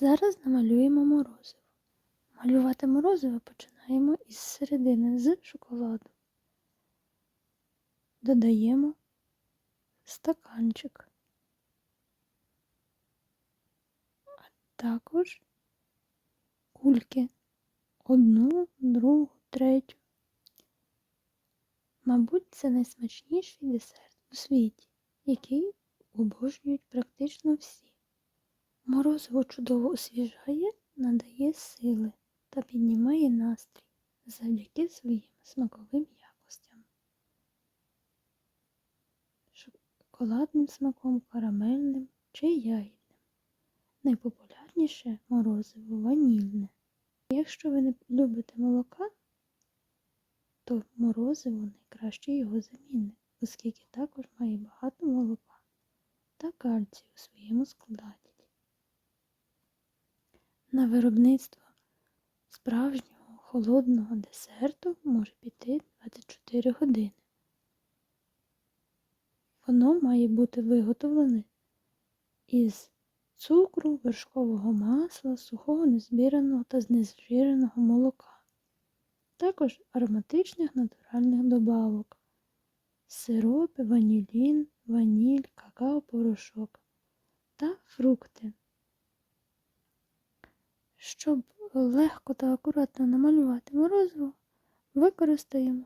Зараз намалюємо морозиво. Малювати морозиво починаємо із середини з шоколаду. Додаємо стаканчик, а також кульки. Одну, другу, третю. Мабуть, це найсмачніший десерт у світі, який обожнюють практично всі. Морозиво чудово освіжає, надає сили та піднімає настрій завдяки своїм смаковим якостям. Шоколадним смаком, карамельним чи ягідним. Найпопулярніше морозиво ванільне. Якщо ви не любите молока, то морозиво найкращий його замінник, оскільки також має багато молока та кальцію у своєму складі. На виробництво справжнього холодного десерту може піти 24 години. Воно має бути виготовлене із цукру, вершкового масла, сухого незбіраного та знезжиреного молока, також ароматичних натуральних добавок, сиропи, ванілін, ваніль, какао-порошок та фрукти. Щоб легко та акуратно намалювати морозиво, використаємо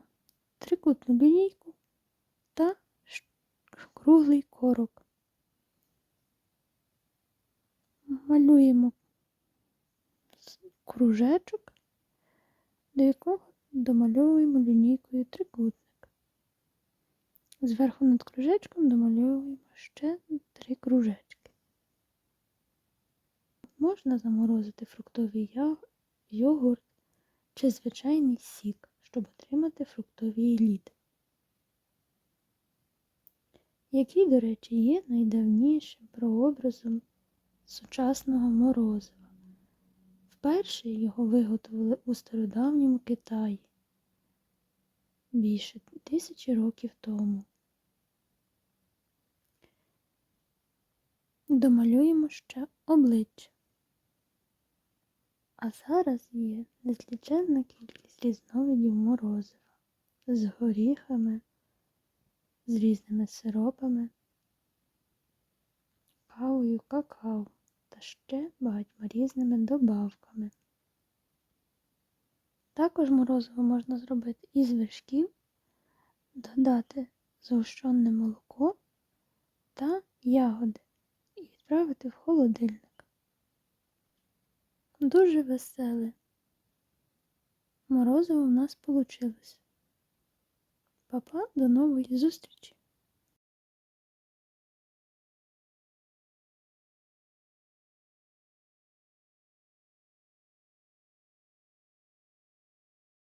трикутну лінійку та круглий корок. Малюємо кружечок, до якого домальовуємо лінійкою трикутник. Зверху над кружечком домальовуємо ще три кружечки. Можна заморозити фруктовий йогурт чи звичайний сік, щоб отримати фруктовий лід, який, до речі, є найдавнішим прообразом сучасного морозива. Вперше його виготовили у стародавньому Китаї більше тисячі років тому. Домалюємо ще обличчя. А зараз є незліченна кількість різновидів морозива з горіхами, з різними сиропами, кавою, какао та ще багатьма різними добавками. Також морозиво можна зробити із вершків, додати згущенне молоко та ягоди і відправити в холодильник. Дуже веселе. Морозиво в нас получилось. Папа, до нової зустрічі!